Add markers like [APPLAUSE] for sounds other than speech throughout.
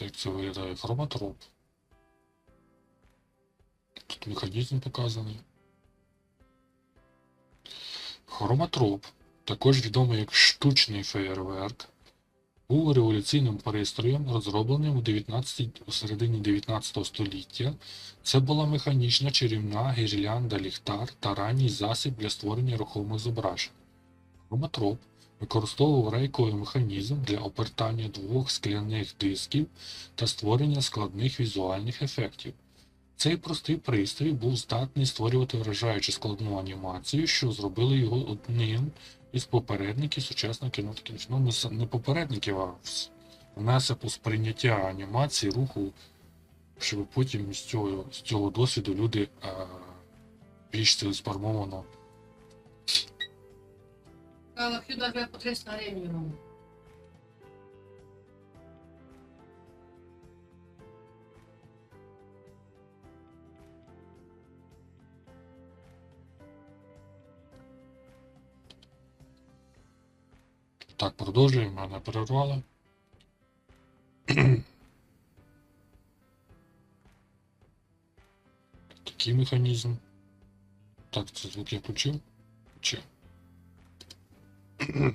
Як це виглядає хроматроп. Тут механізм показаний. Хроматроп, також відомий як штучний феєрверк, був революційним пристроєм, розробленим у, 19, у середині 19 століття. Це була механічна чарівна гірлянда ліхтар та ранній засіб для створення рухомих зображень. Хроматроп використовував рейковий механізм для обертання двох скляних дисків та створення складних візуальних ефектів. Цей простий пристрій був здатний створювати вражаючу складну анімацію, що зробили його одним із попередників сучасного кіно. Ну, не попередників, а внесок у сприйняття анімації, руху, щоб потім з цього, з цього досвіду люди е, більш цілеспрямовано Cada ciudad ve por tres. Так, продовжуємо, мене перервали. Такий механізм. Так, це звук я включив. Чи? [CLEARS THROAT]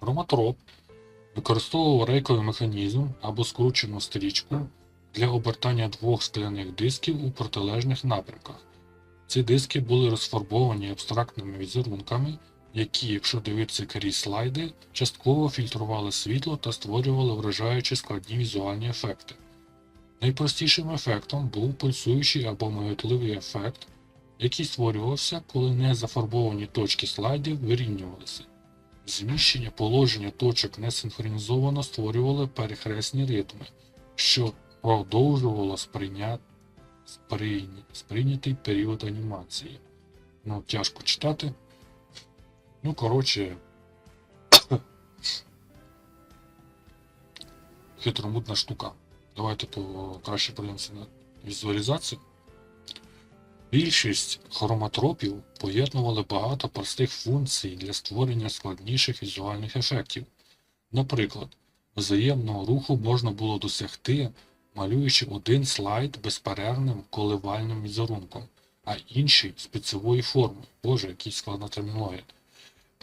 Хроматроп використовував рейковий механізм або скручену стрічку для обертання двох скляних дисків у протилежних напрямках. Ці диски були розфарбовані абстрактними візерунками, які, якщо дивитися крізь слайди, частково фільтрували світло та створювали вражаючі складні візуальні ефекти. Найпростішим ефектом був пульсуючий або маятливий ефект, який створювався, коли незафарбовані точки слайдів вирівнювалися. Зміщення положення точок несинхронізовано створювали перехресні ритми, що продовжувало сприйня... сприйня... сприйнятий період анімації. Ну, тяжко читати. Ну, коротше. Хитромутна штука. Давайте краще подивимося на візуалізацію. Більшість хроматропів поєднували багато простих функцій для створення складніших візуальних ефектів. Наприклад, взаємного руху можна було досягти, малюючи один слайд безперервним коливальним візерунком, а інший спецової форми. Боже, який складна термінологія.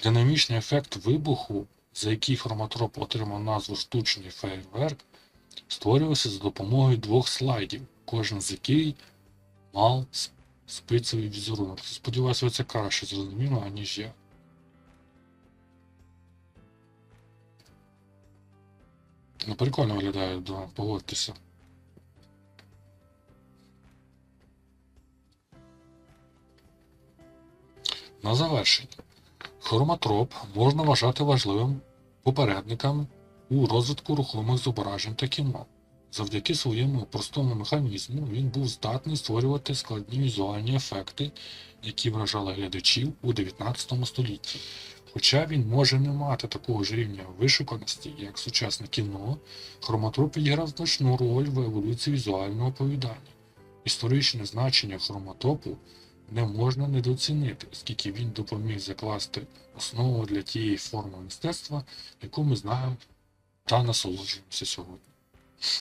Динамічний ефект вибуху, за який хроматроп отримав назву штучний фейерверк, створювався за допомогою двох слайдів, кожен з яких мав спицевий візерунок. Сподіваюся, ви це краще зрозуміло, аніж я. Ну, прикольно виглядає, да, погодьтеся. На завершення. Хроматроп можна вважати важливим попередником у розвитку рухомих зображень та кіно. Завдяки своєму простому механізму він був здатний створювати складні візуальні ефекти, які вражали глядачів у 19 столітті. Хоча він може не мати такого ж рівня вишуканості, як сучасне кіно, хроматроп відіграв значну роль в еволюції візуального оповідання. Історичне значення хроматропу не можна недооцінити, оскільки він допоміг закласти основу для тієї форми мистецтва, яку ми знаємо та насолоджуємося сьогодні.